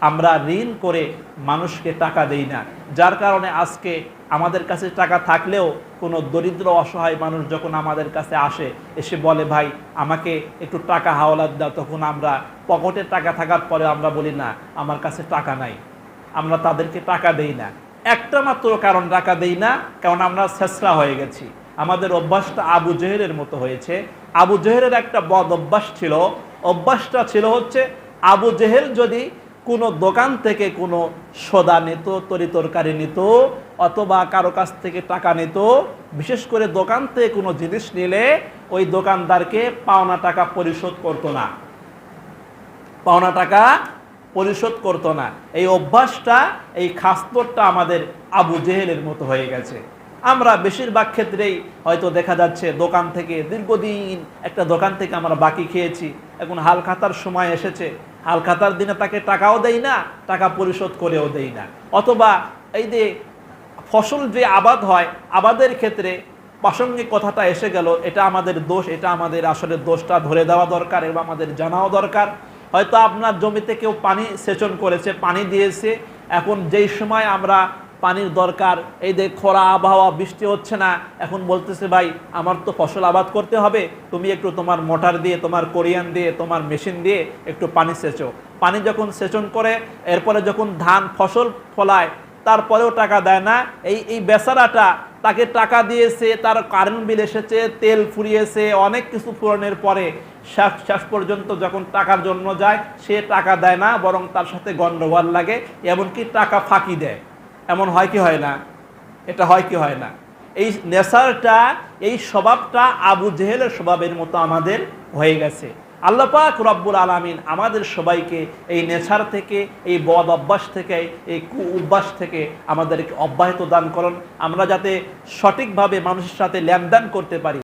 আমরা ঋণ করে মানুষকে টাকা দেই না। যার কারণে আজকে আমাদের কাছে টাকা থাকলেও কোনো দরিদ্র, অসহায় মানুষ যখন আমাদের কাছে আসে, এসে বলে, ভাই, আমাকে একটু টাকা হাওলাত দাও। তখন আমরা পকেটে টাকা থাকার পরে আমরা বলি, না, আমার কাছে টাকা নাই। আমরা তাদেরকে টাকা দেই না। একটা মাত্র কারণ, টাকা দেই না, কারণ আমরা ছেসরা হয়ে গেছি। আমাদের অভ্যাসটা আবু জেহেরের মতো হয়েছে। আবু জেহেরের একটা বদ অভ্যাস ছিল। অভ্যাসটা ছিল হচ্ছে, আবু জেহেল যদি কোনো দোকান থেকে কোনো সদা নিত, তরি তরকারি নিত, অথবা কারও কাছ থেকে টাকা নিত, বিশেষ করে দোকান থেকে কোনো জিনিস নিলে ওই দোকানদারকে পাওনা টাকা পরিশোধ করতো না। পাওনা টাকা পরিশোধ করতো না। এই অভ্যাসটা, এই খাস্তরটা আমাদের আবু জেহেলের মতো হয়ে গেছে। আমরা বেশিরভাগ ক্ষেত্রেই হয়তো দেখা যাচ্ছে দোকান থেকে দীর্ঘদিন একটা দোকান থেকে আমরা বাকি খেয়েছি, এখন হাল খাতার সময় এসেছে। হাল খাতার দিনে তাকে টাকাও দেই না, টাকা পরিশোধ করেও দেই না। অথবা এই যে ফসল যে আবাদ হয়, আবাদের ক্ষেত্রে প্রাসঙ্গিক কথাটা এসে গেল, এটা আমাদের দোষ, এটা আমাদের আসলে দোষটা ধরে দেওয়া দরকার এবং আমাদের জানাও দরকার। হয়তো আপনার জমিতে কেউ পানি সেচন করেছে, পানি দিয়েছে, এখন যেই সময় আমরা পানির দরকার, এই যে খরা, আবহাওয়া, বৃষ্টি হচ্ছে না, এখন বলতেছে, ভাই, আমার তো ফসল আবাদ করতে হবে, তুমি একটু তোমার মোটর দিয়ে, তোমার কোরিয়ান দিয়ে, তোমার মেশিন দিয়ে একটু পানি সেচো। পানি যখন সেচন করে, এরপরে যখন ধান ফসল ফলায়, তারপরেও টাকা দেয় না। এই এই বেচারাটা তাকে টাকা দিয়েছে, তার কারেন্ট বিল এসেছে, তেল ফুরিয়েছে, অনেক কিছু ফুরানোর পরে শেষ শেষ পর্যন্ত যখন টাকার জন্য যায়, সে টাকা দেয় না, বরং তার সাথে গন্ডগোল লাগে, এমনকি টাকা ফাঁকি দেয়। এমন হয় কি হয় না? এটা হয় কি হয় না? এই নেশারটা এই স্বভাবটা আবু জেহেলের স্বভাবের মতো আমাদের হয়ে গেছে। আল্লাপাক রব্বুল আলমিন আমাদের সবাইকে এই নেশার থেকে, এই বদ অভ্যাস থেকে, এই কু অভ্যাস থেকে আমাদেরকে অব্যাহত দান করুন। আমরা যাতে সঠিকভাবে মানুষের সাথে লেনদেন করতে পারি।